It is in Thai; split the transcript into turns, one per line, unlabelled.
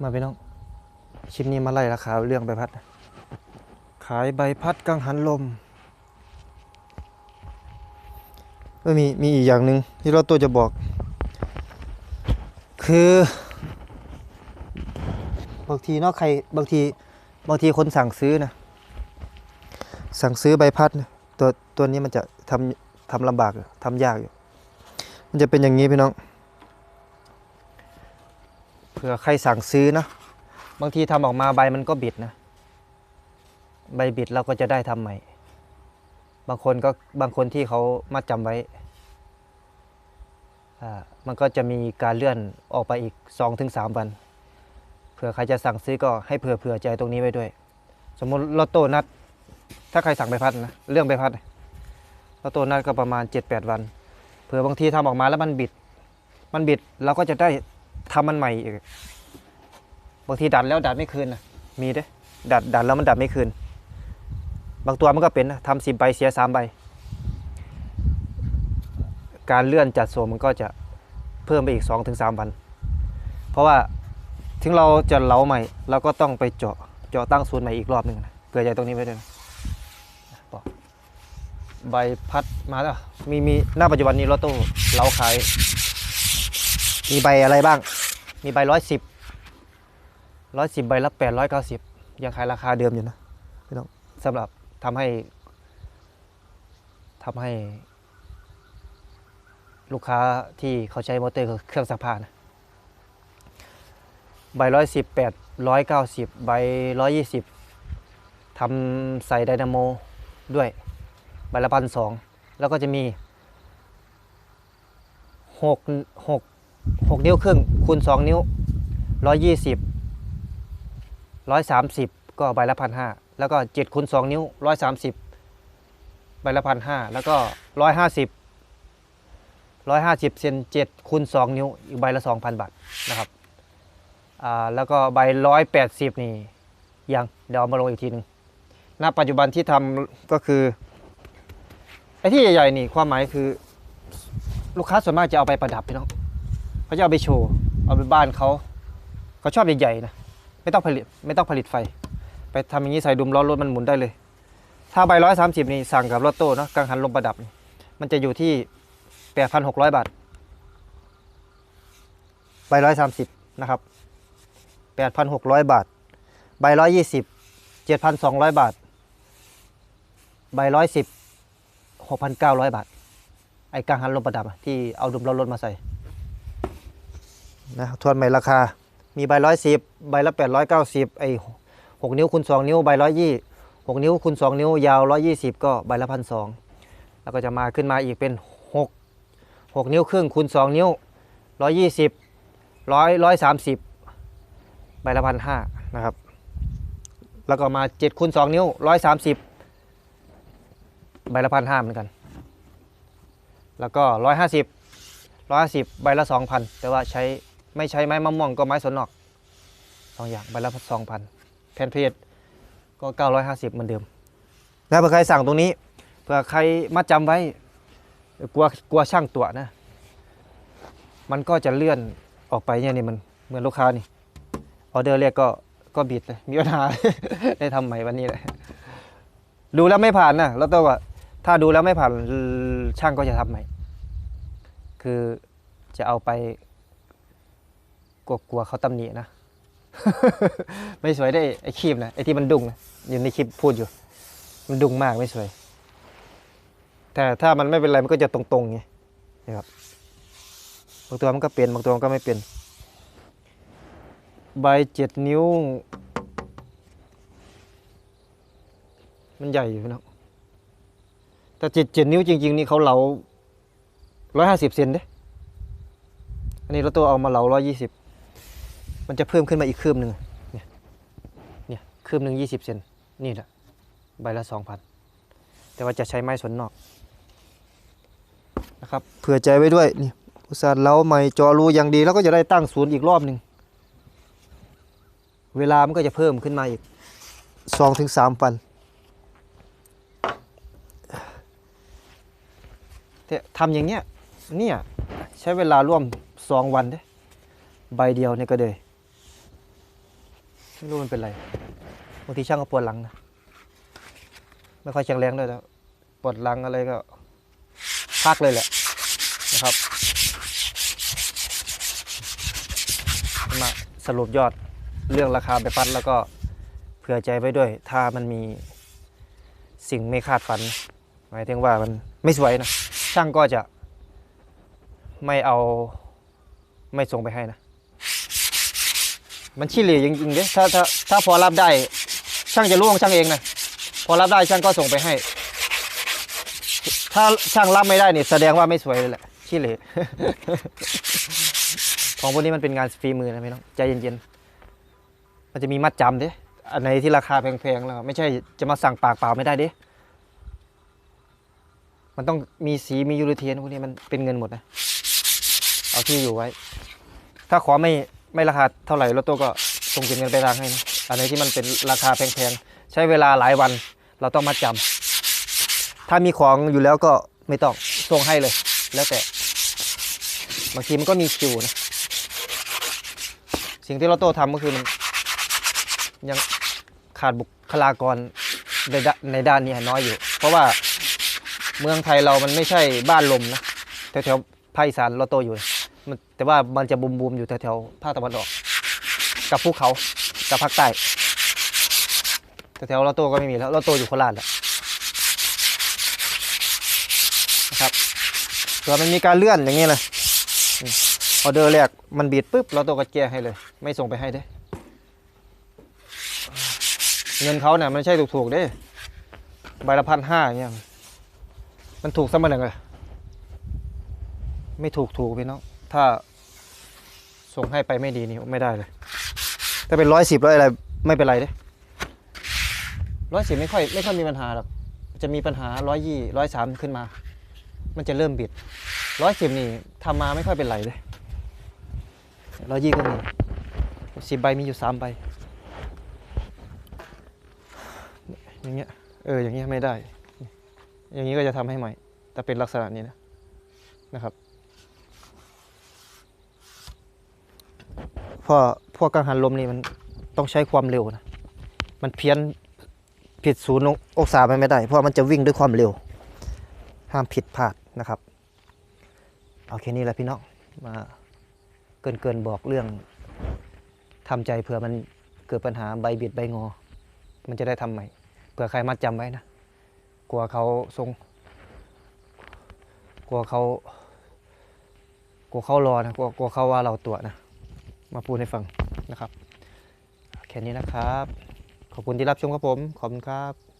มาพี่น้องคลิปนี้มาไล่ราคาเรื่องใบพัด ขายใบพัดกังหันลมก็มีมีอีกอย่างหนึ่งที่เราตัวจะบอก คือบางทีนาะใครบางทีบางทีคนสั่งซื้อนะสั่งซื้อใบพัดนี่ยตัวตัวนี้มันจะทำทำลำบากอยู่ทำยากอยู่ มันจะเป็นอย่างนี้พี่น้อง ผื่อใครสั่งซื้อนะบางทีทำออกมาใบมันก็บิดนะ ใบบิดเราก็จะได้ทำใหม่ บางคนก็บางคนที่เขามัดจำไว้ มันก็จะมีการเลื่อนออกไปอีก 2-3 วัน เผื่อใครจะสั่งซื้อก็ให้เผื่อเผื่อใจตรงนี้ไว้ด้วย สมมติลอตโต้นัด ถ้าใครสั่งใบพัดนะ เรื่องใบพัดลอตโต้นัดก็ประมาณ 7-8 วัน เผื่อบางทีทำออกมาแล้วมันบิด มันบิดเราก็จะได้ ทำมันใหม่อีกบางทีดัดแล้วดัดไม่คืนนะมีเด้ดัดดัดแล้วมันดัดไม่คืน บางตัวมันก็เป็นนะทำสิบใบเสียสามใบ การเลื่อนจัดโสมมันก็จะเพิ่มไปอีก2-3ถึงวัน เพราะว่าถึงเราจะเหลาใหม่เราก็ต้องไปเจาะเจาะตั้งศูนย์ใหม่อีกรอบหนึ่งนะเผื่อใจตรงนี้ไว้ด้วยนะบอกใบพัดมาแล้วมีมีหน้าปัจจุบันนี้รถตู้เราขาย มีใบอะไรบ้าง มีใบร้อยสิบร้อยสิบใบละแปดร้อยเก้าสิบยังขายราคาเดิมอยู่นะพี่น้องสำหรับทำให้ทำให้ ลูกค้าที่เขาใช้มอเตอร์เครื่องซักผ้านะใบร้อยสิบแปดร้อยเก้าสิบใบร้อยยี่สิบทำใส่ไดนาโมด้วยใบละพันสองแล้วก็จะมีหกหก หกนิ้วครึ่งคูณสองนิ้วร้อยยี่สิบร้อยสามสิบก็ใบละพันห้าแล้วก็เจ็ดคูณสองนิ้วร้อยสามสิบใบละพันห้าแล้วก็ร้อยห้าสิบร้อยห้าสิบเซนเจ็ดคูณสองนิ้วอีกใบละสองพันบาทนะครับอ่าแล้วก็ใบร้อยแปดสิบนี่ยังเดี๋ยวเอามาลงอีกทีหนึ่งณปัจจุบันที่ทำก็คือไอ้ที่ใหญ่ๆนี่ความหมายคือ ลูกค้าส่วนมากจะเอาไปประดับพี่น้อง เขาจะเอาไปโชว์เอาไปบ้านเขาเขาชอบใหญ่ๆนะไม่ต้องผลิตไม่ต้องผลิตไฟ ไปทำอย่างนี้ใส่ดุมล้อรถมันหมุนได้เลย ถ้าใบร้อยสามสิบนี่สั่งกับรถโต้เนอะกังหันลมประดับ มันจะอยู่ที่แปดพันหกร้อยบาทใบร้อยสามสิบนะครับแปดพันหกร้อยบาท ใบร้อยยี่สิบเจ็ดพันสองร้อยบาท ใบร้อยสิบหกพันเก้าร้อยบาท ไอ้กังหันลมประดับที่เอาดุมล้อรถมาใส่ นะทวนใหม่ราคา มีใบร้อยสิบใบละแปดร้อยเก้าสิบไอ้หกนิ้วคูณสองนิ้วใบร้อยยี่หกนิ้วคูณสองนิ้วยาวร้อยยี่สิบก็ใบละพันสองแล้วก็จะมาขึ้นมาอีกเป็นหกหกนิ้วครึ่งคูณสองนิ้วร้อยยี่สิบร้อยร้อยสามสิบใบละพันห้านะครับ แล้วก็มาเจ็ดคูณสองนิ้วร้อยสามสิบใบละพันห้าเหมือนกัน แล้วก็ร้อยห้าสิบร้อยห้าสิบใบละสองพันแต่ว่าใช้ ไม่ใช้ไม้มะม่วงก็ไม้สนนอกสองอย่างใบละสองพันแผ่นเพจก็เก้าร้อยห้าสิบเหมือนเดิมแล้วเผื่อใครสั่งตรงนี้เผื่อใครมัดจำไว้กลัวกลัวช่างตัวนะ มันก็จะเลื่อนออกไปเนี่ยนี่มันเหมือนลูกค้านี่ออเดอร์แรกก็ก็บิดเลยมีปัญหาได้ทำใหม่วันนี้เลยดูแล้วไม่ผ่านนะแล้วตัวว่าถ้าดูแล้วไม่ผ่านช่างก็จะทำใหม่ คือจะเอาไป กลัวกลัวเขาตำหนินะ ไม่สวยได้ไอ้ครีมนะไอ้ที่มันดุงนะอยู่ในคลิปพูดอยู่ มันดุงมากไม่สวย แต่ถ้ามันไม่เป็นไรมันก็จะตรงๆไงนะครับบางตัวมันก็เป็นบางตัวมันก็ไม่เป็น ใบเจ็ดนิ้ว มันใหญ่อยู่นะแต่เจ็ดเจ็ดนิ้วจริง ๆ นี่เขาเหลาร้อยห้าสิบเซนเด้อันนี้เราตัวเอามาเหลาร้อยยี่สิบ มันจะเพิ่มขึ้นมาอีกคืบหนึ่งเนี่ยเนี่ยคืบหนึ่งยี่สิบเซนนี่แหละใบละสองพันแต่ว่าจะใช้ไม้สนนอกนะครับเผื่อใจไว้ด้วยนี่อุตสาห์เล้าใหม่จอรูอย่างดีแล้วก็จะได้ตั้งศูนย์อีกรอบหนึ่งเวลามันก็จะเพิ่มขึ้นมาอีกสองถึงสามปันแต่ทำอย่างเนี้ยเนี่ยใช้เวลาร่วมสองวันเด้ใบเดียวเนี่ยก็เลย ไม่รู้มันเป็นไรบางทีช่างก็ปวดหลังนะไม่ค่อยแข็งแรงด้วยแล้วปวดหลังอะไรก็พักเลยแหละนะครับมาสรุปยอดเรื่องราคาไปปัดแล้วก็เผื่อใจไว้ด้วย ถ้ามันมีสิ่งไม่คาดฝัน หมายถึงว่ามันไม่สวยนะ ช่างก็จะไม่เอาไม่ส่งไปให้นะ มันขี้เหร่จริงๆเด้ถ้าถ้าถ้าพอรับได้ ช่างจะรู้ของช่างเองนะพอรับได้ช่างก็ส่งไปให้ ถ้าช่างรับไม่ได้นี่แสดงว่าไม่สวยเลยแหละขี้เหร่ของพวกนี้มันเป็นงานฝีมือนะพี่น้องใจเย็นๆมันจะมีมัดจำเด้อันไหนที่ราคาแพงๆแล้วไม่ใช่จะมาสั่งปากเปล่าไม่ได้เด้มันต้องมีสีมียูริเทียนพวกนี้มันเป็นเงินหมดนะ เอาที่อยู่ไว้ ถ้าขอไม่ ไม่ราคาเท่าไหร่รถตู้ก็ส่งเก็บเงินไปทางให้นะอันไหนที่มันเป็นราคาแพงๆ ใช้เวลาหลายวันเราต้องมาจำถ้ามีของอยู่แล้วก็ไม่ต้องส่งให้เลย แล้วแต่ บางทีมันก็มีคิวนะ สิ่งที่รถตู้ทำก็คือมันยังขาดบุคลากรในด้านในด้านนี้น้อยอยู่ เพราะว่าเมืองไทยเรามันไม่ใช่บ้านลมนะแถวๆภาคอีสานรถตู้อยู่นะ มันแต่ว่ามันจะบูมๆอยู่แถวๆภาคตะวันออก กับภูเขากับภาคใต้แต่แถวเราโตก็ไม่มีแล้วเราโตอยู่โคราชแหละนะครับเผื่อมันมีการเลื่อนอย่างนี้เลยออเดอร์แรกมันบีดปุ๊บเราโตก็แก้ให้เลย ไม่ส่งไปให้เด้เงินเขาเนี่ยมันไม่ใช่ถูกๆเด้ใบละพันห้าเงี้ยมันถูกสมาหนึ่งเลยไม่ถูกถูกพี่น้อง ถ้าส่งให้ไปไม่ดีนี่ไม่ได้เลย ถ้าเป็นร้อยสิบร้อยอะไรไม่เป็นไรเด้ร้อยสิบไม่ค่อยไม่ค่อยมีปัญหาหรอกจะมีปัญหาร้อยยี่ร้อยสามขึ้นมา มันจะเริ่มบิดร้อยสิบนี่ทำมาไม่ค่อยเป็นไรเลยร้อยยี่ก็มีสิบใบมีอยู่สามใบอย่างเงี้ยเอออย่างเงี้ยไม่ได้ อย่างนี้ก็จะทำให้ใหม่ แต่เป็นลักษณะนี้นะ นะครับ เพ ราะพวกกังหันลมนี่มันต้องใช้ความเร็วนะ มันเพี้ยนผิดศูนย์องศาไปไม่ได้ เพราะมันจะวิ่งด้วยความเร็ว ห้ามผิดพลาดนะครับ เอาแค่นี้แหละพี่น้อง มาเกินเกินบอกเรื่องทำใจเผื่อมันเกิดปัญหาใบบิดใบงอ มันจะได้ทำใหม่ เผื่อใครมัดจำไว้นะ กลัวเขาทรง กลัวเขากลัวเขารอนะ กลัวกลัวเขาว่าเราตัวนะ มาพูดให้ฟังนะครับ แค่นี้นะครับ ขอบคุณที่รับชมครับผม ขอบคุณครับ